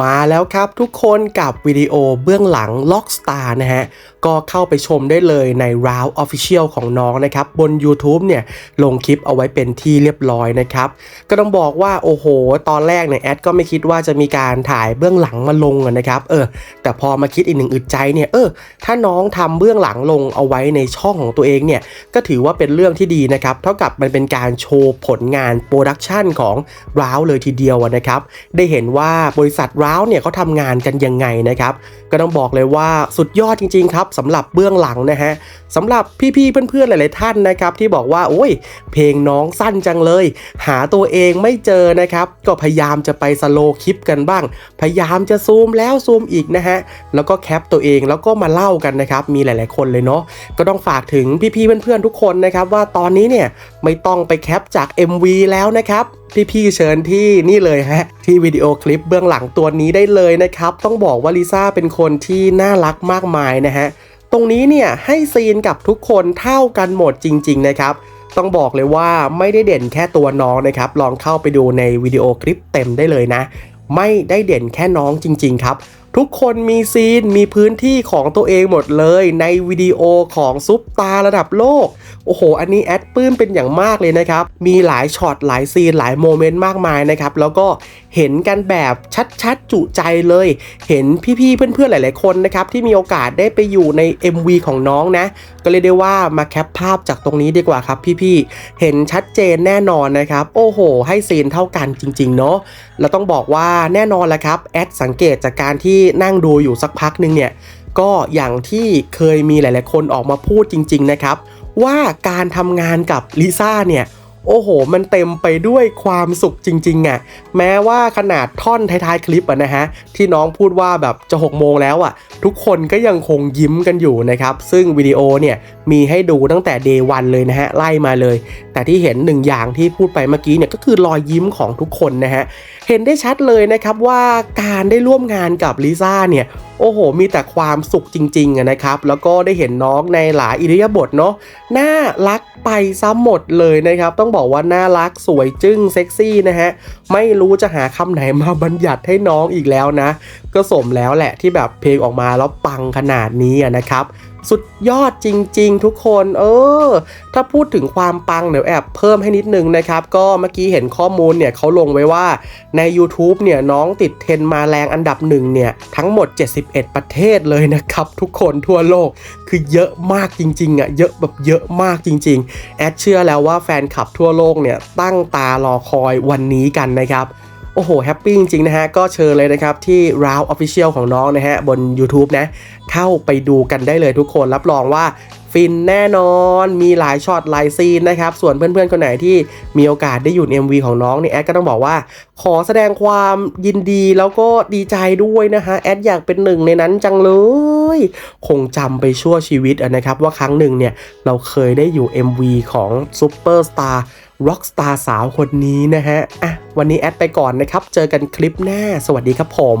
มาแล้วครับทุกคนกับวิดีโอเบื้องหลัง Lockstar นะฮะ ก็เข้าไปชมได้เลยใน r o u Official ของน้องนะครับ บน YouTube เนี่ย ลงคลิปเอาไว้เป็นที่เรียบร้อยนะครับ ก็ต้องบอกว่า โอ้โห ตอนแรกเนี่ย แอดก็ไม่คิดว่าจะมีการถ่ายเบื้องหลังมาลงนะครับ เออ แต่พอมาคิดอีกหนึ่งอึดใจเนี่ย เออ ถ้าน้องทำเบื้องหลังลงเอาไว้ในช่องของตัวเองเนี่ย ก็ถือว่าเป็นเรื่องที่ดีนะครับ เท่ากับมันเป็นการโชว์ผลงานโปรดักชันของร้าวเลยทีเดียวนะครับ ได้เห็นว่าบริษัทร้าวเนี่ยเขาทำงานกันยังไงนะครับ ก็ต้องบอกเลยว่าสุดยอดจริงๆครับสำหรับเบื้องหลังนะฮะสำหรับพี่ๆเพื่อนๆหลายๆท่านนะครับ ที่บอกว่าโอ้ย เพลงน้องสั้นจังเลย หาตัวเองไม่เจอนะครับ ก็พยายามจะไปสโลคลิปกันบ้าง พยายามจะซูมแล้วซูมอีกนะฮะแล้วก็แคปตัวเองแล้วก็มาเล่ากันนะครับมีหลาย ๆคนเลยเนาะก็ต้องฝากถึงพี่ๆเพื่อนๆทุกคนนะครับว่าตอนนี้เนี่ย ไม่ต้องไปแคปจาก MV แล้วนะครับพี่ๆเชิญที่นี่เลยฮะที่วิดีโอคลิปเบื้องหลังตัวนี้ได้เลยนะครับ ต้องบอกว่าลิซ่าเป็นคนที่น่ารักมากมายนะฮะตรงนี้เนี่ยให้ซีนกับทุกคนเท่ากันหมดจริง ๆ นะครับ ต้องบอกเลยว่าไม่ได้เด่นแค่ตัวน้องนะครับ ลองเข้าไปดูในวิดีโอคลิปเต็มได้เลยนะ ไม่ได้เด่นแค่น้องจริง ๆ ครับ ทุกคนมีซีนมีพื้นที่ของตัวเองหมดเลยในวิดีโอของซุปตาระดับโลก โอ้โห อันนี้แอดปลื้มเป็นอย่างมากเลยนะครับ มีหลายช็อตหลายซีนหลายโมเมนต์มากมายนะครับ แล้วก็เห็นกันแบบชัดๆ จุใจเลย เห็นพี่ๆ เพื่อนๆ หลายๆ คนนะครับ ที่มีโอกาสได้ไปอยู่ใน MV ของน้องนะ ก็เลยได้ว่ามาแคปภาพจากตรงนี้ดีกว่าครับพี่ๆ เห็นชัดเจนแน่นอนนะครับ โอ้โห ให้ซีนเท่ากันจริงๆ เนาะแล้วต้องบอกว่าแน่นอนแหละครับแอดสังเกตจากการที่นั่งดูอยู่สักพักหนึงเนี่ยก็อย่างที่เคยมีหลาย ๆ คนออกมาพูดจริง ๆ นะครับ ว่าการทำงานกับลิซ่าเนี่ย โอ้โห มันเต็มไปด้วยความสุขจริงๆอะ่ะแม้ว่าขนาดท่อนท้ายๆคลิปอะนะฮะที่น้องพูดว่าแบบจะ6โมงแล้วอะ่ะ ทุกคนก็ยังคงยิ้มกันอยู่นะครับ ซึ่งวิดีโอเนี่ยมีให้ดูตั้งแต่ day วันเลยนะฮะไล่มาเลย แต่ที่เห็นหนึ่งอย่างที่พูดไปเมื่อกี้เนี่ยก็คือรอยยิ้มของทุกคนนะฮะเห็นได้ชัดเลยนะครับว่าการได้ร่วมงานกับลิซ่าเนี่ย โอ้โห มีแต่ความสุขจริงๆนะครับ แล้วก็ได้เห็นน้องในหลายอิริยาบถเนาะน่ารักไปซ้ำหมดเลยนะครับ ต้องบอกว่าน่ารักสวยจึ้งเซ็กซี่นะฮะ ไม่รู้จะหาคำไหนมาบัญญัติให้น้องอีกแล้วนะ ก็สมแล้วแหละที่แบบเพลงออกมาแล้วปังขนาดนี้นะครับ สุดยอดจริง ๆ ทุกคน เออ ถ้าพูดถึงความปังเดี๋ยวแอบเพิ่มให้นิดนึงนะครับ ก็เมื่อกี้เห็นข้อมูลเนี่ยเขาลงไว้ว่าใน YouTube เนี่ยน้องติดเทรนมาแรงอันดับหนึ่งเนี่ยทั้งหมด 71 ประเทศเลยนะครับทุกคนทั่วโลกคือเยอะมากจริงๆอะเยอะแบบเยอะมากจริง ๆ แอดเชื่อแล้วว่าแฟนคลับทั่วโลกเนี่ยตั้งตารอคอยวันนี้กันนะครับ โอ้โหแฮปปี้จริงๆนะฮะก็เชิญเลยนะครับที่ r o u Official ของน้องนะฮะบน YouTube นะเข้าไปดูกันได้เลยทุกคนรับรองว่าฟินแน่นอนมีหลายช็อตหลายซีนนะครับ ส่วนเพื่อนๆคนไหนที่มีโอกาสได้อยู่ใน MV ของน้องนี่แอดก็ต้องบอกว่า ขอแสดงความยินดีแล้วก็ดีใจด้วยนะฮะแอดอยากเป็นหนึ่งในนั้นจังเลย คงจำไปชั่วชีวิตนะครับว่าครั้งหนึ่งเนี่ยเราเคยได้อยู่ MV ของซูเปอร์สตาร์ร็อกสตาร์สาวคนนี้นะฮะอะ วันนี้แอดไปก่อนนะครับ เจอกันคลิปหน้า สวัสดีครับผม